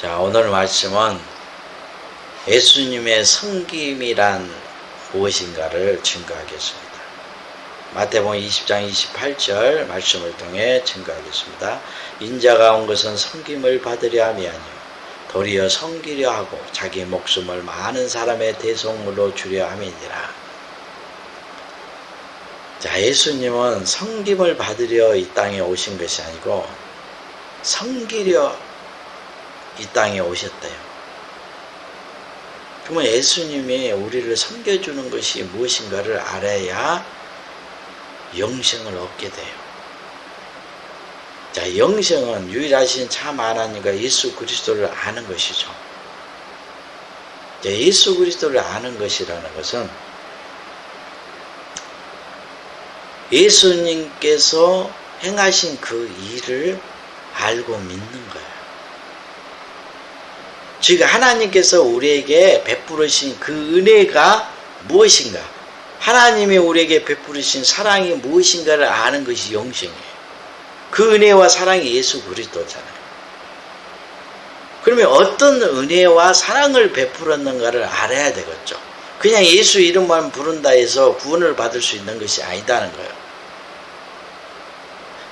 자, 오늘 말씀은 예수님의 성김이란 무엇인가를 증거하겠습니다. 마태복음 20장 28절 말씀을 통해 증거하겠습니다. 인자가 온 것은 성김을 받으려 함이 아니요 도리어 섬기려 하고 자기 목숨을 많은 사람의 대속물로 주려 함이니라. 자, 예수님은 성김을 받으려 이 땅에 오신 것이 아니고 섬기려 이 땅에 오셨대요. 그러면 예수님이 우리를 섬겨주는 것이 무엇인가를 알아야 영생을 얻게 돼요. 자, 영생은 유일하신 참 하나님과 예수 그리스도를 아는 것이죠. 자, 예수 그리스도를 아는 것이라는 것은 예수님께서 행하신 그 일을 알고 믿는 거예요. 즉 하나님께서 우리에게 베푸르신 그 은혜가 무엇인가? 하나님이 우리에게 베푸르신 사랑이 무엇인가를 아는 것이 영생이에요. 그 은혜와 사랑이 예수 그리스도잖아요. 그러면 어떤 은혜와 사랑을 베풀었는가를 알아야 되겠죠. 그냥 예수 이름만 부른다 해서 구원을 받을 수 있는 것이 아니다는 거예요.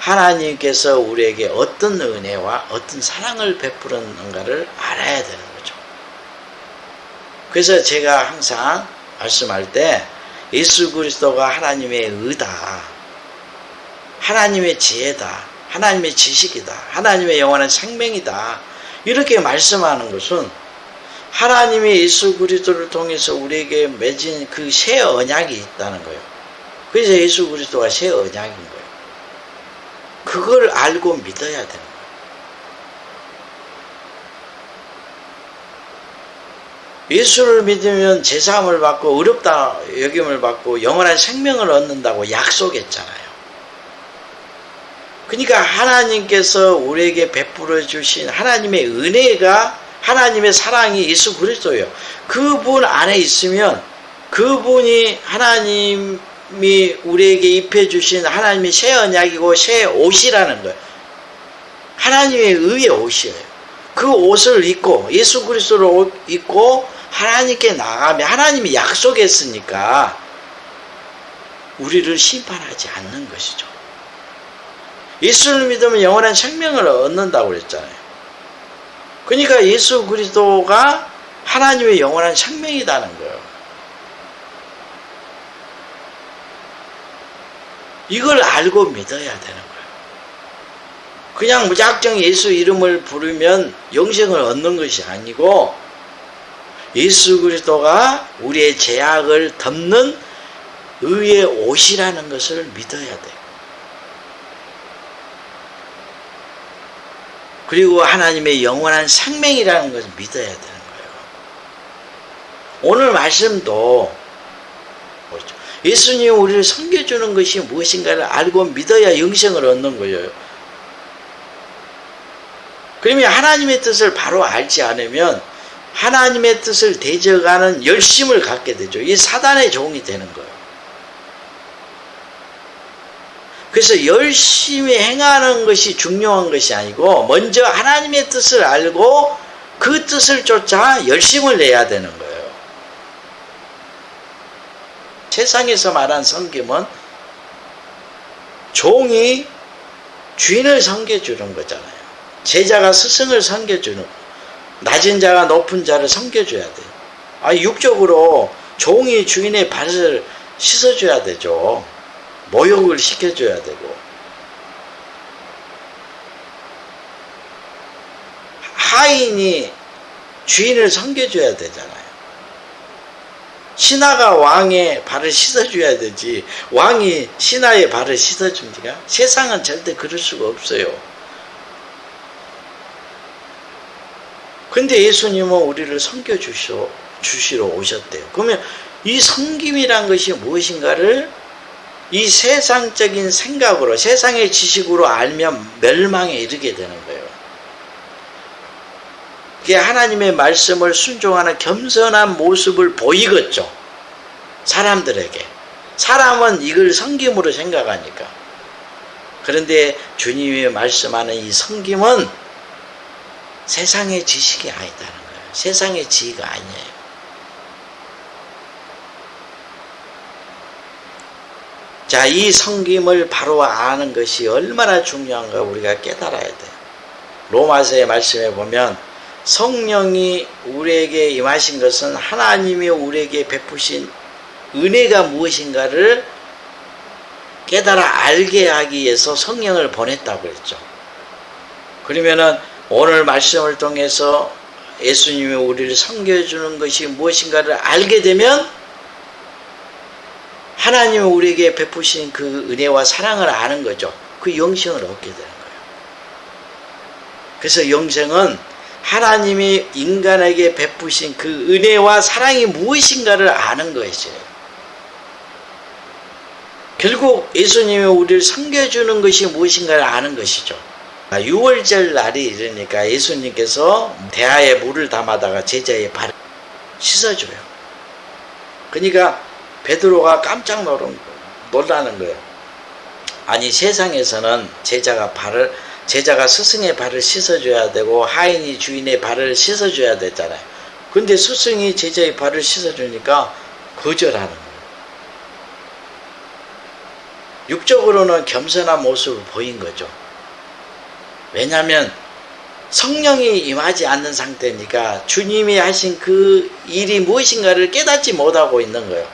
하나님께서 우리에게 어떤 은혜와 어떤 사랑을 베풀었는가를 알아야 되는 거죠. 그래서 제가 항상 말씀할 때 예수 그리스도가 하나님의 의다. 하나님의 지혜다. 하나님의 지식이다. 하나님의 영원한 생명이다. 이렇게 말씀하는 것은 하나님의 예수 그리스도를 통해서 우리에게 맺은 그 새 언약이 있다는 거예요. 그래서 예수 그리스도가 새 언약인 거예요. 그걸 알고 믿어야 거예요. 예수를 믿으면 제사함을 받고 어렵다 여김을 받고 영원한 생명을 얻는다고 약속했잖아요. 그러니까 하나님께서 우리에게 베풀어 주신 하나님의 은혜가 하나님의 사랑이 예수 그리스도예요. 그분 안에 있으면 그분이 하나님 이 우리에게 입혀 주신 하나님의 새 언약이고 새 옷이라는 거예요. 하나님의 의의 옷이에요. 그 옷을 입고 예수 그리스도를 옷 입고 하나님께 나가면 하나님이 약속했으니까 우리를 심판하지 않는 것이죠. 예수를 믿으면 영원한 생명을 얻는다고 그랬잖아요. 그러니까 예수 그리스도가 하나님의 영원한 생명이라는 거예요. 이걸 알고 믿어야 되는 거예요. 그냥 무작정 예수 이름을 부르면 영생을 얻는 것이 아니고 예수 그리스도가 우리의 죄악을 덮는 의의 옷이라는 것을 믿어야 돼요. 그리고 하나님의 영원한 생명이라는 것을 믿어야 되는 거예요. 오늘 말씀도. 예수님이 우리를 섬겨주는 것이 무엇인가를 알고 믿어야 영생을 얻는 거예요. 그러면 하나님의 뜻을 바로 알지 않으면 하나님의 뜻을 대적하는 열심을 갖게 되죠. 이 사단의 종이 되는 거예요. 그래서 열심히 행하는 것이 중요한 것이 아니고 먼저 하나님의 뜻을 알고 그 뜻을 쫓아 열심을 내야 되는 거예요. 세상에서 말한 섬김은 종이 주인을 섬겨주는 거잖아요. 제자가 스승을 섬겨주는 낮은 자가 높은 자를 섬겨줘야 돼요. 아, 육적으로 종이 주인의 발을 씻어줘야 되죠. 모욕을 시켜줘야 되고. 하인이 주인을 섬겨줘야 되잖아요. 신하가 왕의 발을 씻어줘야 되지 왕이 신하의 발을 씻어줍니까? 세상은 절대 그럴 수가 없어요. 근데 예수님은 우리를 섬겨주시러 주시러 오셨대요. 그러면 이 섬김이란 것이 무엇인가를 이 세상적인 생각으로 세상의 지식으로 알면 멸망에 이르게 되는 거예요. 하나님의 말씀을 순종하는 겸손한 모습을 보이겠죠. 사람들에게. 사람은 이걸 성김으로 생각하니까. 그런데 주님이 말씀하는 이 성김은 세상의 지식이 아니다는 거예요. 세상의 지혜가 아니에요. 자, 이 성김을 바로 아는 것이 얼마나 중요한가 우리가 깨달아야 돼요. 로마서의 말씀에 보면 성령이 우리에게 임하신 것은 하나님이 우리에게 베푸신 은혜가 무엇인가를 깨달아 알게 하기 위해서 성령을 보냈다고 그랬죠. 그러면은 오늘 말씀을 통해서 예수님이 우리를 섬겨주는 것이 무엇인가를 알게 되면 하나님이 우리에게 베푸신 그 은혜와 사랑을 아는 거죠. 그 영생을 얻게 되는 거예요. 그래서 영생은 하나님이 인간에게 베푸신 그 은혜와 사랑이 무엇인가를 아는 것이에요. 결국 예수님이 우리를 섬겨주는 것이 무엇인가를 아는 것이죠. 6월절 날이 이르니까 예수님께서 대하에 물을 담아다가 제자의 발을 씻어줘요. 그러니까 베드로가 깜짝 놀라는 거예요. 아니 세상에서는 제자가 발을 제자가 스승의 발을 씻어줘야 되고 하인이 주인의 발을 씻어줘야 되잖아요. 근데 스승이 제자의 발을 씻어주니까 거절하는 거예요. 육적으로는 겸손한 모습을 보인 거죠. 왜냐하면 성령이 임하지 않는 상태니까 주님이 하신 그 일이 무엇인가를 깨닫지 못하고 있는 거예요.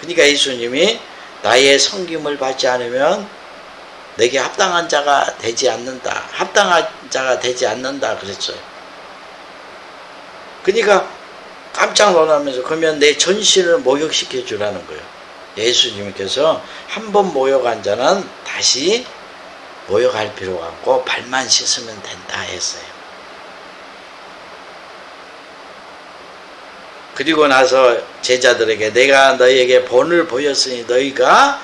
그러니까 예수님이 나의 성김을 받지 않으면 내게 합당한 자가 되지 않는다. 합당한 자가 되지 않는다. 그랬어요. 그러니까 깜짝 놀라면서 그러면 내 전신을 모욕시켜 주라는 거예요. 예수님께서 한 번 모욕한 자는 다시 모욕할 필요가 없고 발만 씻으면 된다 했어요. 그리고 나서 제자들에게 내가 너희에게 본을 보였으니 너희가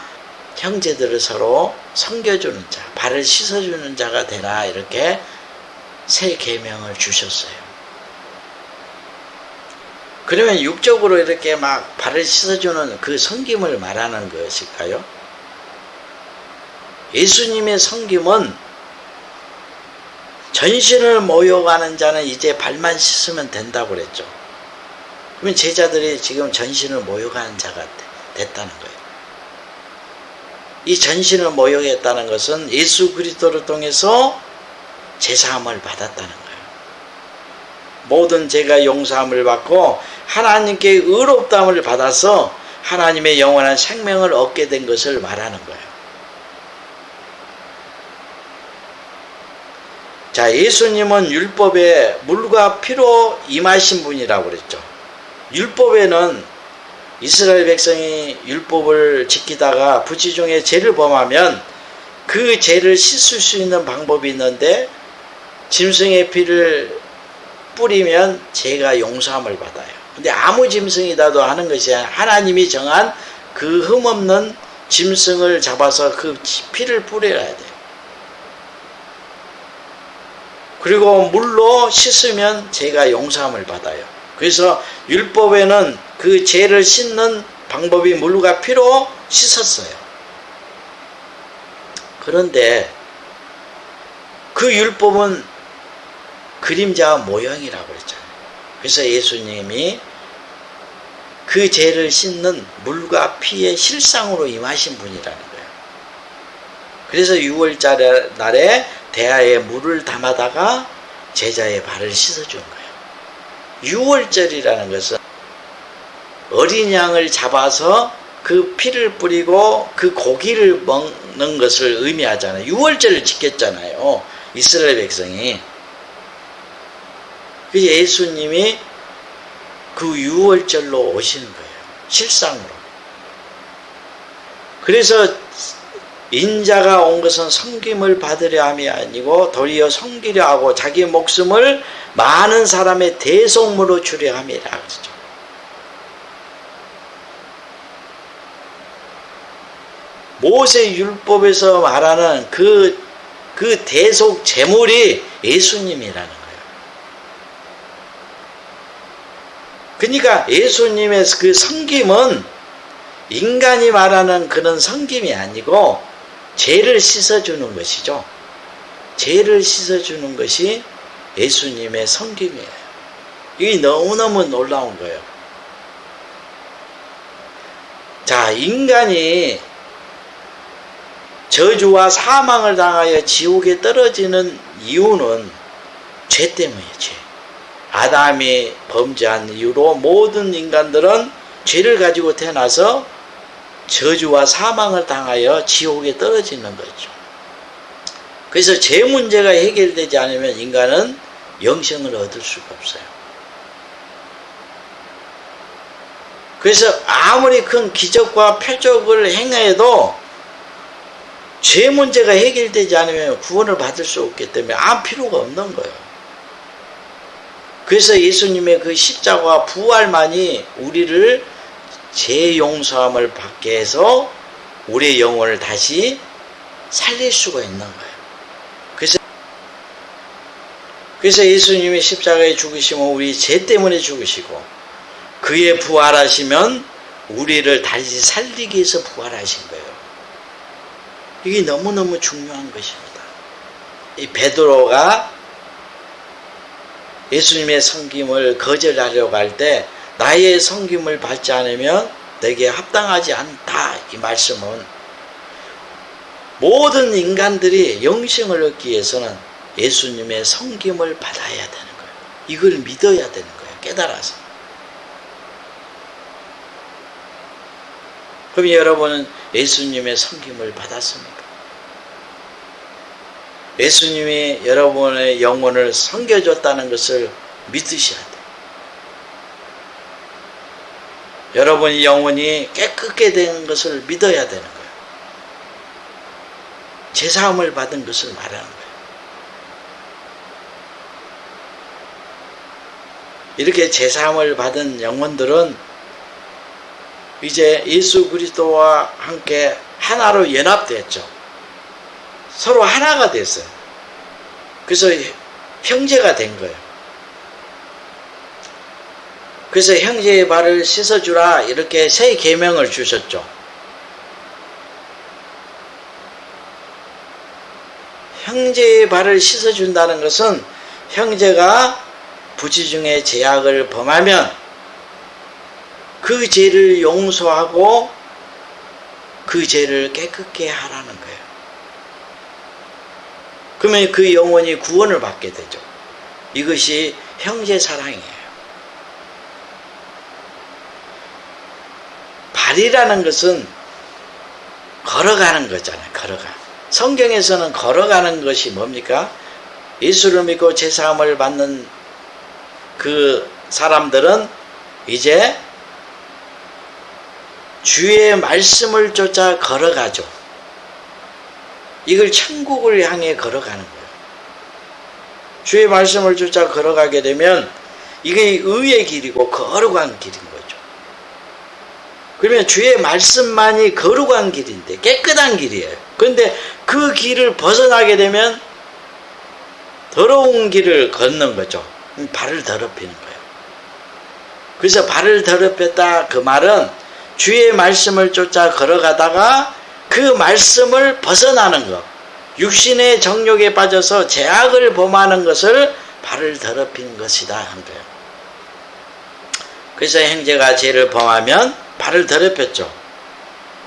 형제들을 서로 섬겨주는 자, 발을 씻어주는 자가 되라 이렇게 새 계명을 주셨어요. 그러면 육적으로 이렇게 막 발을 씻어주는 그 성김을 말하는 것일까요? 예수님의 성김은 전신을 모욕하는 자는 이제 발만 씻으면 된다고 그랬죠. 그러면 제자들이 지금 전신을 모욕하는 자가 됐다는 거예요. 이 전신을 모욕했다는 것은 예수 그리스도를 통해서 제사함을 받았다는 거예요. 모든 죄가 용서함을 받고 하나님께 의롭다함을 받아서 하나님의 영원한 생명을 얻게 된 것을 말하는 거예요. 자, 예수님은 율법에 물과 피로 임하신 분이라고 그랬죠. 율법에는 이스라엘 백성이 율법을 지키다가 부지 중에 죄를 범하면 그 죄를 씻을 수 있는 방법이 있는데 짐승의 피를 뿌리면 죄가 용서함을 받아요. 근데 아무 짐승이라도 하는 것이 하나님이 정한 그 흠없는 짐승을 잡아서 그 피를 뿌려야 돼요. 그리고 물로 씻으면 죄가 용서함을 받아요. 그래서 율법에는 그 죄를 씻는 방법이 물과 피로 씻었어요. 그런데 그 율법은 그림자와 모형이라고 그랬잖아요. 그래서 예수님이 그 죄를 씻는 물과 피의 실상으로 임하신 분이라는 거예요. 그래서 6월달 날에 대야에 물을 담아다가 제자의 발을 씻어준 거예요. 6월절이라는 것은 어린 양을 잡아서 그 피를 뿌리고 그 고기를 먹는 것을 의미하잖아요. 6월절을 지켰잖아요. 이스라엘 백성이. 그 예수님이 그 6월절로 오시는 거예요. 실상으로. 그래서 인자가 온 것은 섬김을 받으려 함이 아니고 도리어 섬기려 하고 자기 목숨을 많은 사람의 대속무로 주려 함이라 그러죠. 모세 율법에서 말하는 그, 그 대속 제물이 예수님이라는 거예요. 그러니까 예수님의 그 성김은 인간이 말하는 그런 성김이 아니고 죄를 씻어주는 것이죠. 죄를 씻어주는 것이 예수님의 성김이에요. 이게 너무너무 놀라운 거예요. 자, 인간이 저주와 사망을 당하여 지옥에 떨어지는 이유는 죄 때문이에요, 죄. 아담이 범죄한 이유로 모든 인간들은 죄를 가지고 태어나서 저주와 사망을 당하여 지옥에 떨어지는 거죠. 그래서 죄 문제가 해결되지 않으면 인간은 영생을 얻을 수가 없어요. 그래서 아무리 큰 기적과 표적을 행해도 죄 문제가 해결되지 않으면 구원을 받을 수 없기 때문에 아무 필요가 없는 거예요. 그래서 예수님의 그 십자가 부활만이 우리를 죄 용서함을 받게 해서 우리의 영혼을 다시 살릴 수가 있는 거예요. 그래서 그래서 예수님이 십자가에 죽으시면 우리 죄 때문에 죽으시고 그의 부활하시면 우리를 다시 살리기 위해서 부활하신 거예요. 이게 너무너무 중요한 것입니다. 이 베드로가 예수님의 성김을 거절하려고 할 때 나의 성김을 받지 않으면 내게 합당하지 않다 이 말씀은 모든 인간들이 영생을 얻기 위해서는 예수님의 성김을 받아야 되는 거예요. 이걸 믿어야 되는 거예요. 깨달아서. 그럼 여러분은 예수님의 성김을 받았습니까? 예수님이 여러분의 영혼을 섬겨줬다는 것을 믿으셔야 돼요. 여러분의 영혼이 깨끗게 된 것을 믿어야 되는 거예요. 제사함을 받은 것을 말하는 거예요. 이렇게 제사함을 받은 영혼들은 이제 예수 그리스도와 함께 하나로 연합됐죠. 서로 하나가 됐어요. 그래서 형제가 된 거예요. 그래서 형제의 발을 씻어주라 이렇게 새 계명을 주셨죠. 형제의 발을 씻어준다는 것은 형제가 부지 중에 제약을 범하면 그 죄를 용서하고 그 죄를 깨끗게 하라는 거예요. 그러면 그 영혼이 구원을 받게 되죠. 이것이 형제 사랑이에요. 발이라는 것은 걸어가는 거잖아요. 걸어가. 성경에서는 걸어가는 것이 뭡니까? 예수를 믿고 제사함을 받는 그 사람들은 이제 주의 말씀을 쫓아 걸어가죠. 이걸 천국을 향해 걸어가는 거예요. 주의 말씀을 쫓아 걸어가게 되면 이게 의의 길이고 거룩한 길인 거죠. 그러면 주의 말씀만이 거룩한 길인데 깨끗한 길이에요. 그런데 그 길을 벗어나게 되면 더러운 길을 걷는 거죠. 발을 더럽히는 거예요. 그래서 발을 더럽혔다 그 말은 주의 말씀을 쫓아 걸어가다가 그 말씀을 벗어나는 것. 육신의 정욕에 빠져서 제약을 범하는 것을 발을 더럽힌 것이다 한 거예요. 그래서 형제가 죄를 범하면 발을 더럽혔죠.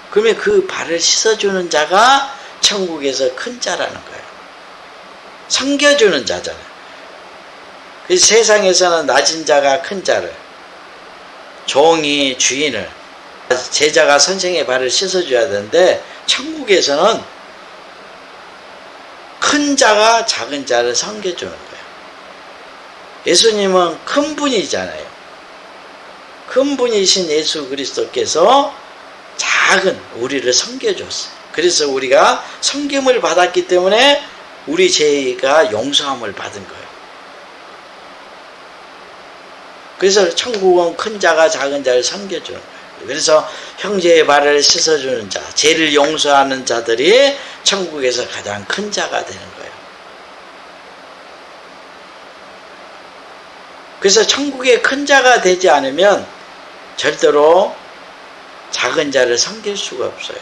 그러면 그 발을 씻어주는 자가 천국에서 큰 자라는 거예요. 섬겨주는 자잖아요. 그래서 세상에서는 낮은 자가 큰 자를, 종이 주인을, 제자가 선생의 발을 씻어줘야 되는데, 천국에서는 큰 자가 작은 자를 섬겨주는 거예요. 예수님은 큰 분이잖아요. 큰 분이신 예수 그리스도께서 작은 우리를 섬겨줬어요. 그래서 우리가 섬김을 받았기 때문에 우리 죄가 용서함을 받은 거예요. 그래서 천국은 큰 자가 작은 자를 섬겨주는 거예요. 그래서 형제의 발을 씻어주는 자, 죄를 용서하는 자들이 천국에서 가장 큰 자가 되는 거예요. 그래서 천국의 큰 자가 되지 않으면 절대로 작은 자를 섬길 수가 없어요.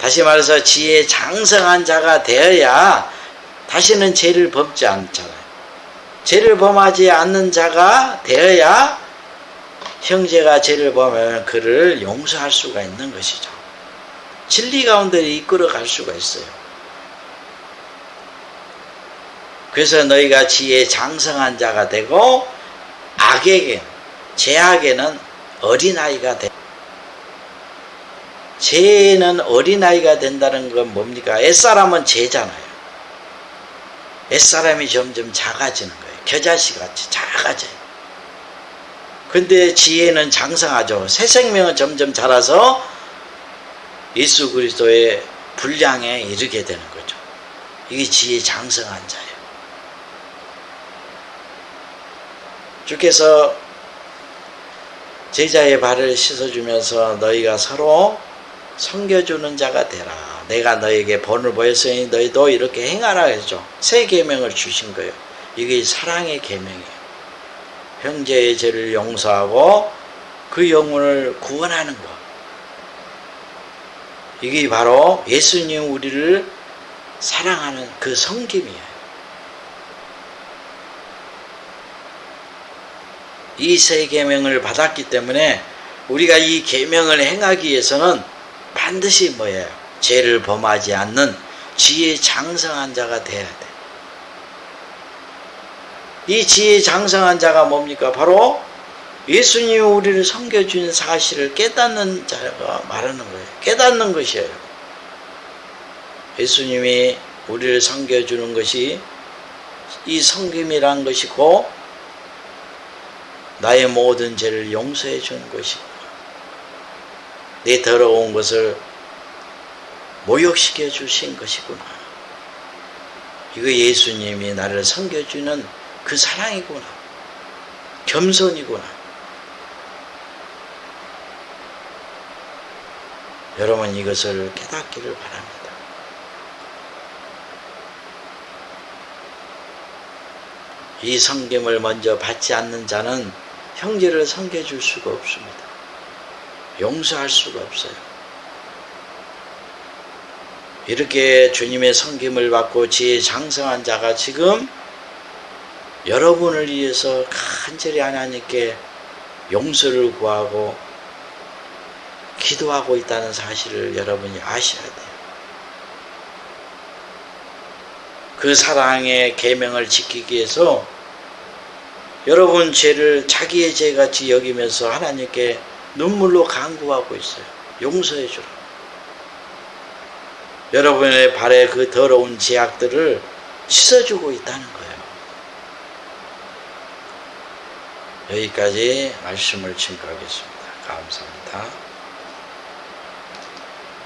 다시 말해서 지혜 장성한 자가 되어야 다시는 죄를 범지 않잖아요. 죄를 범하지 않는 자가 되어야 형제가 죄를 범하면 그를 용서할 수가 있는 것이죠. 진리 가운데 이끌어 갈 수가 있어요. 그래서 너희가 지혜 장성한 자가 되고 악에게 죄악에는 어린아이가 돼. 죄는 어린아이가 된다는 건 뭡니까? 옛사람은 죄잖아요. 옛사람이 점점 작아지는 거예요. 겨자씨 같이 작아져요. 근데 지혜는 장성하죠. 새 생명은 점점 자라서 예수 그리스도의 분량에 이르게 되는 거죠. 이게 지혜 장성한 자예요. 주께서 제자의 발을 씻어주면서 너희가 서로 섬겨주는 자가 되라. 내가 너에게 본을 보였으니 너희도 이렇게 행하라 했죠. 새 계명을 주신 거예요. 이게 사랑의 계명이에요. 형제의 죄를 용서하고 그 영혼을 구원하는 것. 이게 바로 예수님 우리를 사랑하는 그 성김이에요. 이 세 계명을 받았기 때문에 우리가 이 계명을 행하기 위해서는 반드시 뭐예요? 죄를 범하지 않는 지혜 장성한 자가 돼야 돼. 이 지혜 장성한 자가 뭡니까? 바로 예수님이 우리를 섬겨주는 사실을 깨닫는 자가 말하는 거예요. 깨닫는 것이에요. 예수님이 우리를 섬겨주는 것이 이 섬김이란 것이고 나의 모든 죄를 용서해 주는 것이고 내 더러운 것을 모욕시켜 주신 것이구나. 이거 예수님이 나를 섬겨주는 그 사랑이구나. 겸손이구나. 여러분 이것을 깨닫기를 바랍니다. 이 성김을 먼저 받지 않는 자는 형제를 섬겨줄 수가 없습니다. 용서할 수가 없어요. 이렇게 주님의 성김을 받고 지혜 장성한 자가 지금 여러분을 위해서 간절히 하나님께 용서를 구하고 기도하고 있다는 사실을 여러분이 아셔야 돼요. 그 사랑의 계명을 지키기 위해서 여러분 죄를 자기의 죄 같이 여기면서 하나님께 눈물로 간구하고 있어요. 용서해 주라. 여러분의 발에 그 더러운 죄악들을 씻어주고 있다는 거예요. 여기까지 말씀을 증거하겠습니다. 감사합니다.